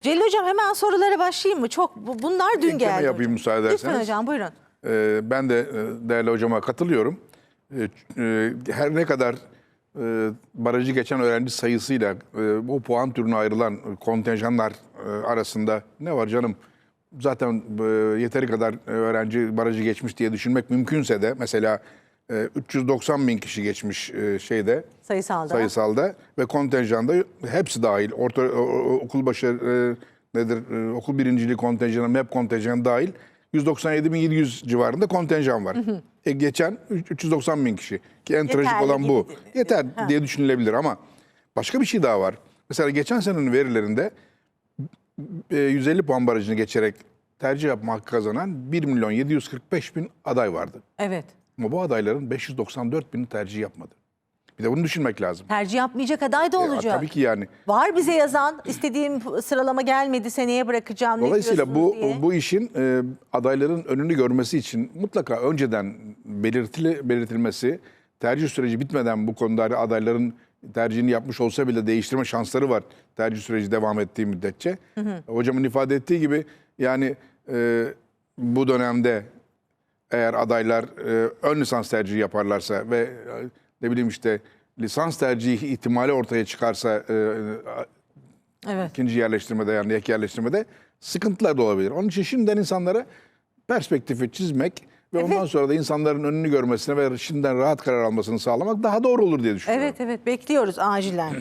Celil Hocam hemen sorulara başlayayım mı? Çok bu- bunlar dün Ekleme geldi. yapayım hocam. müsaade Lütfen ederseniz. hocam buyurun. Ee, ben de e, değerli hocama katılıyorum. Ee, e, her ne kadar e, barajı geçen öğrenci sayısıyla e, bu puan türüne ayrılan kontenjanlar e, arasında ne var canım? Zaten e, yeteri kadar e, öğrenci barajı geçmiş diye düşünmek mümkünse de mesela e, 390 bin kişi geçmiş e, şeyde Sayısalda. sayısalda ve kontenjanda hepsi dahil. Orta o- o- okul başı e, nedir? e, okul birinciliği kontenjanı, MEP kontenjanı dahil 197.700 civarında kontenjan var. E, geçen üç- 390 bin kişi. Ki en trajik Yeterli olan bu. gibi. Yeter diye düşünülebilir ama başka bir şey daha var. Mesela geçen senenin verilerinde e, 150 puan barajını geçerek tercih yapma hakkı kazanan 1 milyon 745 bin aday vardı. Evet. Ama bu adayların 594 bini tercih yapmadı. Bir de bunu düşünmek lazım. Tercih yapmayacak aday da E, olacak. tabii ki yani. Var bize yazan istediğim sıralama gelmedi seneye bırakacağım. Dolayısıyla bu diye. bu işin e, adayların önünü görmesi için mutlaka önceden belirtili belirtilmesi, tercih süreci bitmeden bu konuda adayların tercihini yapmış olsa bile değiştirme şansları var. Tercih süreci devam ettiği müddetçe. Hocamın ifade ettiği gibi yani e, bu dönemde eğer adaylar e, ön lisans tercihi yaparlarsa ve e, ne bileyim işte lisans tercihi ihtimali ortaya çıkarsa e, Evet. ikinci yerleştirmede yani ek yerleştirmede sıkıntılar da olabilir. Onun için şimdiden insanlara perspektifi çizmek ve ondan sonra da insanların önünü görmesine ve şimdiden rahat karar almasını sağlamak daha doğru olur diye düşünüyorum. Evet evet bekliyoruz acilen.